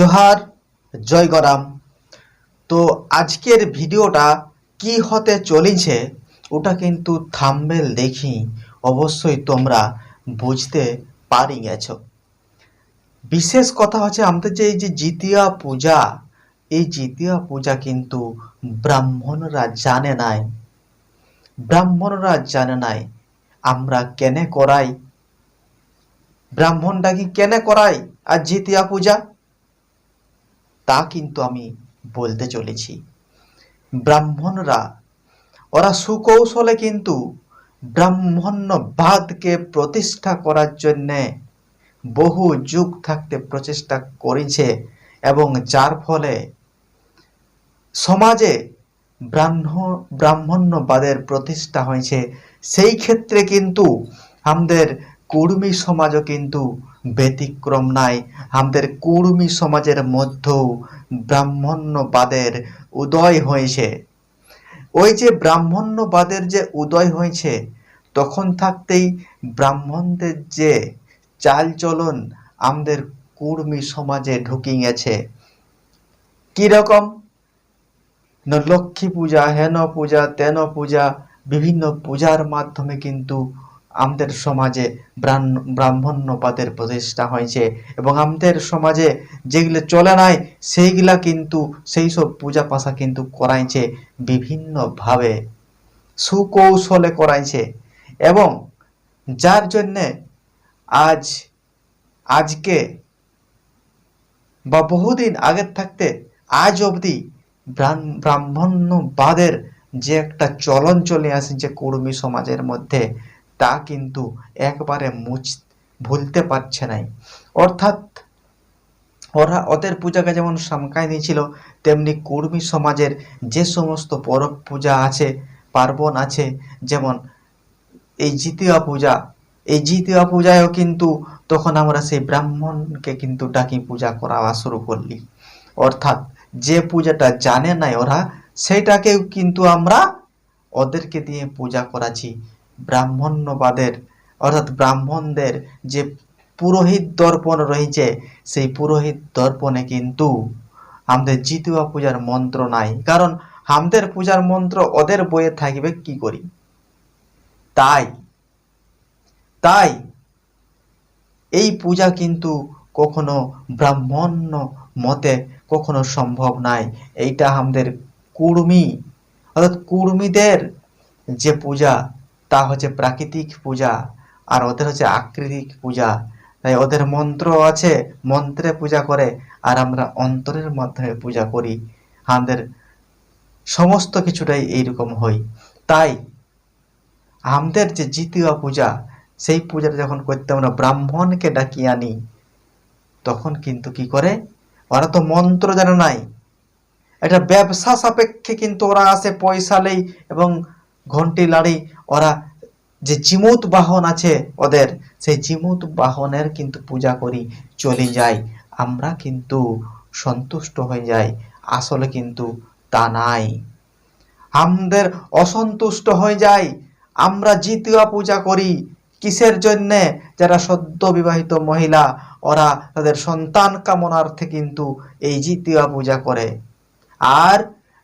জোহার, জয় গরাম। তো আজকের ভিডিওটা কি হতে চলেছে, ওটা কিন্তু থাম্বেল দেখি, অবশ্যই তোমরা বুঝতে পারি গেছো বিশেষ কথা হচ্ছে, আমাদের যে এই যে জিতিয়া পূজা, এই জিতিয়া পূজা কিন্তু ব্রাহ্মণরা জানে নাই। ব্রাহ্মণরা জানে নাই, আমরা কেনে করাই? ব্রাহ্মণটা কি কেনে করাই, আর জিতিয়া পূজা? তা কিন্তু আমি বলতে চলেছি। ব্রাহ্মণরা, ওরা সুকৌশলে কিন্তু ব্রাহ্মণ্যবাদকে প্রতিষ্ঠা করার জন্যে বহু যুগ থাকতে প্রচেষ্টা করেছে এবং যার ফলে সমাজে ব্রাহ্ম, ব্রাহ্মণ্যবাদের প্রতিষ্ঠা হয়েছে। সেই ক্ষেত্রে কিন্তু আমাদের কুর্মী সমাজও কিন্তু ব্যতিক্রম নাই। আমাদের কুর্মী সমাজের মধ্যেও ব্রাহ্মণ্যবাদের উদয় হয়েছে। ওই যে ব্রাহ্মণ্যবাদের যে উদয় হয়েছে, তখন থাকতেই ব্রাহ্মণদের যে চালচলন আমাদের কুর্মী সমাজে ঢুকে গেছে কীরকম লক্ষ্মী পূজা, হেন পূজা, তেন পূজা, বিভিন্ন পূজার মাধ্যমে কিন্তু আমাদের সমাজে ব্রাহ্ম- ব্রাহ্মণ্যবাদের প্রতিষ্ঠা হয়েছে এবং আমাদের সমাজে যেগুলো চলে নাই, সেইগুলা কিন্তু, সেই সব পূজা পাশা কিন্তু করাইছে বিভিন্নভাবে, সুকৌশলে করাইছে এবং যার জন্যে আজ, আজকে বা বহুদিন আগের থাকতে আজ অবধি ব্রাহ্ম- ব্রাহ্মণ্যবাদের যে একটা চলন চলে আসছে কর্মী সমাজের মধ্যে তা কিন্তু একবারে মুছ, ভুলতে পারছে নাই। অর্থাৎ ওরা ওদের পূজাকে যেমন সামকায় দিয়েছিল তেমনি কুর্মী সমাজের যে সমস্ত পরব পূজা আছে, পার্বণ আছে, যেমন এই জিতিয়া পূজা, এই জিতিয়া পূজায়ও কিন্তু তখন আমরা সেই ব্রাহ্মণকে কিন্তু ডাকি পূজা করা শুরু করলি। অর্থাৎ যে পূজাটা জানে নাই ওরা সেটাকেও কিন্তু আমরা ওদেরকে দিয়ে পূজা করাছি ব্রাহ্মণ্যবাদের, অর্থাৎ ব্রাহ্মণদের যে পুরোহিত দর্পণ রয়েছে সেই পুরোহিত দর্পণে কিন্তু আমাদের জিতুয়া পূজার মন্ত্র নাই। কারণ আমাদের পূজার মন্ত্র ওদের বইয়ে থাকবে কি করি? তাই তাই এই পূজা কিন্তু কখনো ব্রাহ্মণ্য মতে কখনো সম্ভব নাই। এইটা আমাদের কুর্মী, অর্থাৎ কুর্মীদের যে পূজা তা হচ্ছে প্রাকৃতিক পূজা আর ওদের হচ্ছে আকৃতিক পূজা। তাই ওদের মন্ত্র আছে, মন্ত্রে পূজা করে আর আমরা অন্তরের মাধ্যমে পূজা করি। আমাদের সমস্ত কিছুটাই এইরকম হয়। তাই আমাদের যে জিতিয়া পূজা, সেই পূজাটা যখন করতে আমরা ব্রাহ্মণকে ডাকিয়ে আনি, তখন কিন্তু কি করে? ওরা তো মন্ত্র জানে নাই। এটা ব্যবসা সাপেক্ষে কিন্তু ওরা আসে পয়সা নেই এবং ঘন্টি লাড়ি, ওরা যে জিমুত বাহন আছে ওদের, সেই জিমুত বাহনের কিন্তু পূজা করি, চলে যায় আমরা কিন্তু সন্তুষ্ট হয়ে যাই, আসলে কিন্তু তা নাই। আমাদের অসন্তুষ্ট হয়ে যায় আমরা জিতুয়া পূজা করি। কিসের জন্যে? যারা সদ্য বিবাহিত মহিলা, ওরা তাদের সন্তান কামনার্থে কিন্তু এই জিতুয়া পূজা করে। আর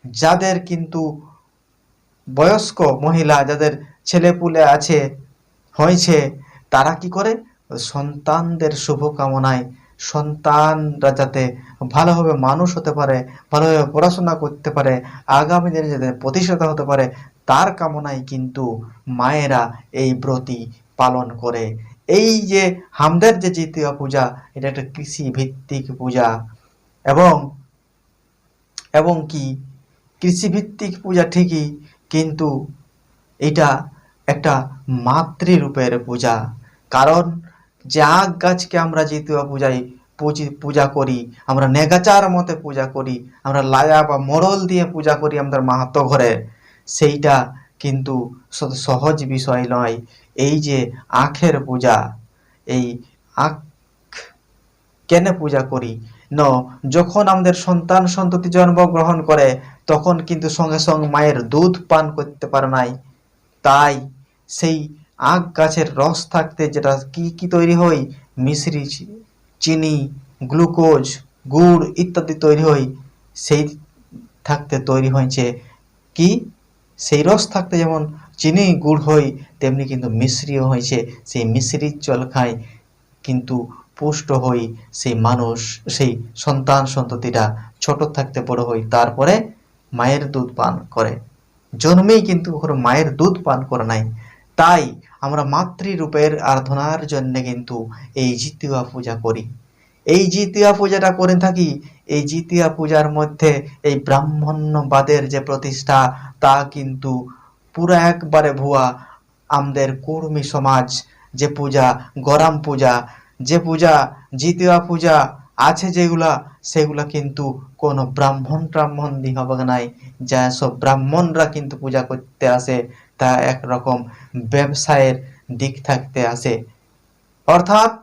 যাদের কিন্তু বয়স্ক মহিলা যাদের ছেলেপুলে আছে, হয়েছে, তারা কি করে? সন্তানদের শুভকামনায় সন্তানরা যাতে ভালোভাবে মানুষ হতে পারে, ভালোভাবে পড়াশোনা করতে পারে, আগামী দিনে যাতে প্রতিষ্ঠাতা হতে পারে, তার কামনায় কিন্তু মায়েরা এই ব্রতি পালন করে। এই যে হামদের যে জিতীয় পূজা, এটা একটা কৃষি ভিত্তিক পূজা। এবং এবং কি? কৃষিভিত্তিক পূজা ঠিকই কিন্তু এটা একটা মাতৃরূপের পূজা। কারণ যে আগ গাছকে আমরা জিতুয়া পূজায় পুজি করি, আমরা নেগাচার মতে পূজা করি, আমরা লায়া বা মোড়ল দিয়ে পূজা করি আমাদের মাহাতো ঘরে, সেইটা কিন্তু সহজ বিষয় নয়। এই যে আখের পূজা, এই আখ কেন পূজা করি ন, যখন আমাদের সন্তান সন্ততি জন্মগ্রহণ করে, তখন কিন্তু সঙ্গে সঙ্গে মায়ের দুধ পান করতে পারে নাই। তাই সেই আখ গাছের রস থাকতে যেটা কি কি তৈরি হয়? মিশ্রি চিনি, গ্লুকোজ, গুড় ইত্যাদি তৈরি হয়। সেই থাকতে তৈরি হয়েছে। কি? সেই রস থাকতে যেমন চিনি, গুড় হয়, তেমনি কিন্তু মিশ্রিও হয়েছে। সেই মিশ্রির জল খায়। কিন্তু পুষ্ট হই, সেই মানুষ, সেই সন্তান সন্ততিরা ছোট থাকতে বড় হই, তারপরে মায়ের দুধ পান করে। জন্মেই কিন্তু মায়ের দুধ পান করে নাই। তাই আমরা মাতৃরূপের আরাধনার জন্য কিন্তু এই জিতিয়া পূজা করি। এই জিতিয়া পূজাটা করে থাকি, এই জিতিয়া পূজার মধ্যে এই ব্রাহ্মণ্যবাদের যে প্রতিষ্ঠা, তা কিন্তু পুরো একবারে ভুয়া। আমাদের কুর্মী সমাজ যে পূজা, গরম পূজা যে পূজা, জিতুয়া পূজা আছে যেগুলা, সেগুলা কিন্তু কোনো ব্রাহ্মণ ব্রাহ্মণ দি হবে নাই। যা সব ব্রাহ্মণরা কিন্তু পূজা করতে আসে, তা একরকম ব্যবসায়ের দিক থাকতে আসে। অর্থাৎ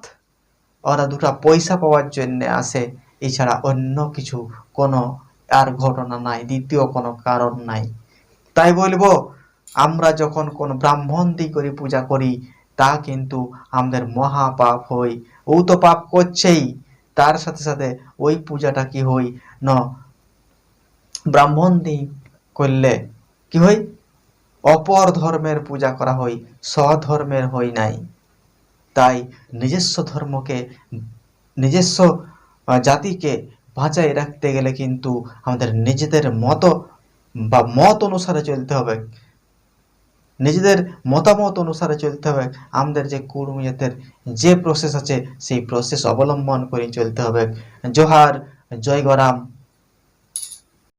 ওরা দুটা পয়সা পাওয়ার জন্য আসে, এছাড়া অন্য কিছু কোনো আর ঘটনা নাই, দ্বিতীয় কোনো কারণ নাই। তাই বলব, আমরা যখন কোন ব্রাহ্মণ দি করে পূজা করি তা কিন্তু আমাদের মহা পাপ হই। ও তো পাপ করছেই। তার সাথে সাথে ওই পূজাটা কি হই? ন, ব্রাহ্মণ দি করলে কি হই? অপর ধর্মের পূজা করা হয় স্বধর্মের হই নাই। তাই নিজস্ব ধর্মকে, নিজস্ব জাতিকে বাঁচাই রাখতে গেলে কিন্তু আমাদের নিজেদের মত বা মত অনুসারে চলতে হবে। নিজেদের মতামত অনুসারে চলতে হবে। আমাদের যে কুর্মীদের যে প্রসেস আছে, সেই প্রসেস অবলম্বন করে চলতে হবে। জোহার, জয় গরাম।